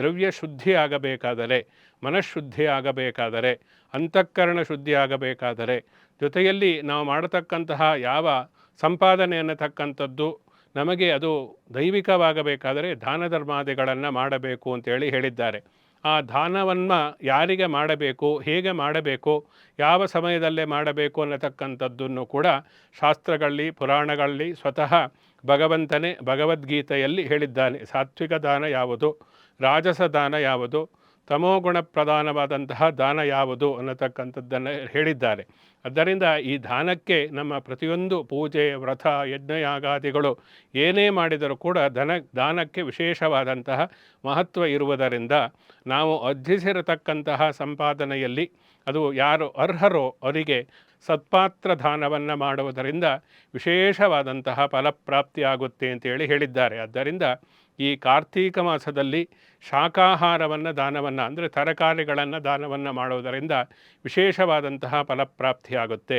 ದ್ರವ್ಯ ಶುದ್ಧಿ ಆಗಬೇಕಾದರೆ, ಮನಃಶುದ್ಧಿ ಆಗಬೇಕಾದರೆ, ಅಂತಃಕರಣ ಶುದ್ಧಿ ಆಗಬೇಕಾದರೆ, ಜೊತೆಯಲ್ಲಿ ನಾವು ಮಾಡತಕ್ಕಂತಹ ಯಾವ ಸಂಪಾದನೆ ಅನ್ನತಕ್ಕಂಥದ್ದು ನಮಗೆ ಅದು ದೈವಿಕವಾಗಬೇಕಾದರೆ ದಾನ ಧರ್ಮಾದಿಗಳನ್ನು ಮಾಡಬೇಕು ಅಂತೇಳಿ ಹೇಳಿದ್ದಾರೆ. ಆ ದಾನವನ್ನು ಯಾರಿಗೆ ಮಾಡಬೇಕು, ಹೇಗೆ ಮಾಡಬೇಕು, ಯಾವ ಸಮಯದಲ್ಲೇ ಮಾಡಬೇಕು ಅನ್ನತಕ್ಕಂಥದ್ದನ್ನು ಕೂಡ ಶಾಸ್ತ್ರಗಳಲ್ಲಿ, ಪುರಾಣಗಳಲ್ಲಿ ಸ್ವತಃ ಭಗವಂತನೇ ಭಗವದ್ಗೀತೆಯಲ್ಲಿ ಹೇಳಿದ್ದಾನೆ. ಸಾತ್ವಿಕ ದಾನ ಯಾವುದು? ರಾಜಸ ದಾನ ಯಾವುದು? ತಮೋಗುಣ ಪ್ರಧಾನವಾದಂತಹ ದಾನ ಯಾವುದು? ಅನ್ನತಕ್ಕಂಥದ್ದನ್ನು ಹೇಳಿದ್ದಾರೆ. ಆದ್ದರಿಂದ ಈ ದಾನಕ್ಕೆ ನಮ್ಮ ಪ್ರತಿಯೊಂದು ಪೂಜೆ, ವ್ರತ, ಯಜ್ಞಯಾಗಾದಿಗಳು ಏನೇ ಮಾಡಿದರೂ ಕೂಡ ಧನ, ದಾನಕ್ಕೆ ವಿಶೇಷವಾದಂತಹ ಮಹತ್ವ ಇರುವುದರಿಂದ ನಾವು ಅರ್ಜಿಸಿರತಕ್ಕಂತಹ ಸಂಪಾದನೆಯಲ್ಲಿ ಅದು ಯಾರು ಅರ್ಹರೋ ಅವರಿಗೆ ಸತ್ಪಾತ್ರ ದಾನವನ್ನು ಮಾಡುವುದರಿಂದ ವಿಶೇಷವಾದಂತಹ ಫಲಪ್ರಾಪ್ತಿಯಾಗುತ್ತೆ ಅಂತೇಳಿ ಹೇಳಿದ್ದಾರೆ. ಆದ್ದರಿಂದ ಈ ಕಾರ್ತೀಕ ಮಾಸದಲ್ಲಿ ಶಾಖಾಹಾರವನ್ನು ದಾನವನ್ನು ಅಂದರೆ ತರಕಾರಿಗಳನ್ನು ದಾನವನ್ನು ಮಾಡುವುದರಿಂದ ವಿಶೇಷವಾದಂತಹ ಫಲಪ್ರಾಪ್ತಿಯಾಗುತ್ತೆ